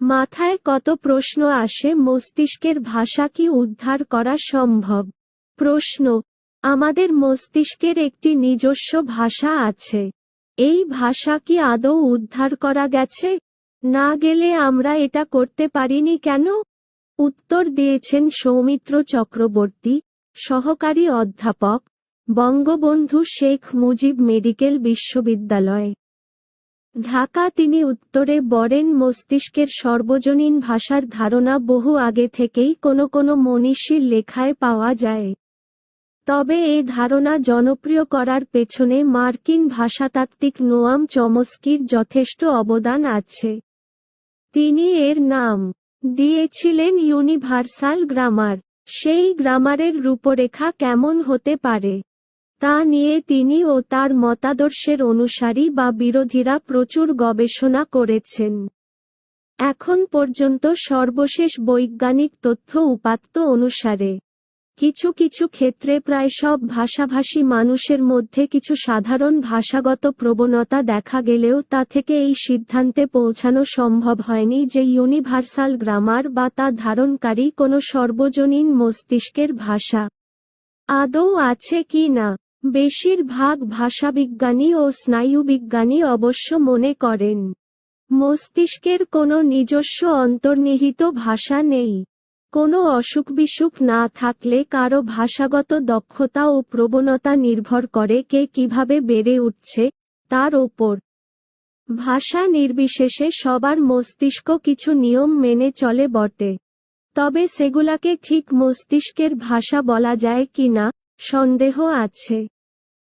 মাথায় কত প্রশ্ন আসে মস্তিষ্কের ভাষা কি উদ্ধার করা সম্ভব? প্রশ্ন, আমাদের মস্তিষ্কের একটি নিজস্ব ভাষা আছে। এই ভাষা কি আদৌ উদ্ধার করা গেছে? না গেলে আমরা এটা করতে পারিনি কেন? উত্তর দিয়েছেন সৌমিত্র চক্রবর্তী, সহকারী অধ্যাপক, বঙ্গবন্ধু শেখ মুজিব মেডিকেল বিশ্ববিদ্যালয়। ঢাকা তিনি উত্তরে বরেন মস্তিষ্কের সর্বজনীন ভাষার ধারণা বহু আগে থেকেই কোনো কোনো মনীষীর লেখায় পাওয়া যায়। তবে এই ধারণা জনপ্রিয় করার পেছনে মার্কিন ভাষাতাত্ত্বিক নোয়াম চমস্কির যথেষ্ট অবদান আছে। তিনি এর নাম দিয়েছিলেন ইউনিভার্সাল গ্রামার। সেই গ্রামারের রূপরেখা কেমন হতে পারে? তা নিয়ে তিনি ও তার মতাদর্শের অনুসারী বা বিরোধীরা প্রচুর গবেষণা করেছেন। এখন পর্যন্ত সর্বশেষ বৈজ্ঞানিক তথ্য উপাত্ত অনুসারে, কিছু কিছু ক্ষেত্রে প্রায় সব ভাষাভাষী মানুষের মধ্যে কিছু সাধারণ ভাষাগত প্রবণতা দেখা গেলেও তা থেকে এই সিদ্ধান্তে পৌঁছানো সম্ভব হয়নি যে ইউনিভার্সাল গ্রামার বা তা ধারণকারী কোনো সর্বজনীন মস্তিষ্কের ভাষা আদৌ আছে কি না। বেশিরভাগ ভাষাবিজ্ঞানী ও স্নায়ুবিজ্ঞানী অবশ্য মনে করেন, মস্তিষ্কের কোনো নিজস্ব অন্তর্নিহিত ভাষা নেই। কোনো অসুখ বিসুখ না থাকলে কারও ভাষাগত দক্ষতা ও প্রবণতা নির্ভর করে কে কীভাবে বেড়ে উঠছে, তার ওপর। ভাষা নির্বিশেষে সবার মস্তিষ্ক কিছু নিয়ম মেনে চলে বটে। তবে সেগুলাকে ঠিক মস্তিষ্কের ভাষা বলা যায় কিনা, সন্দেহ আছে।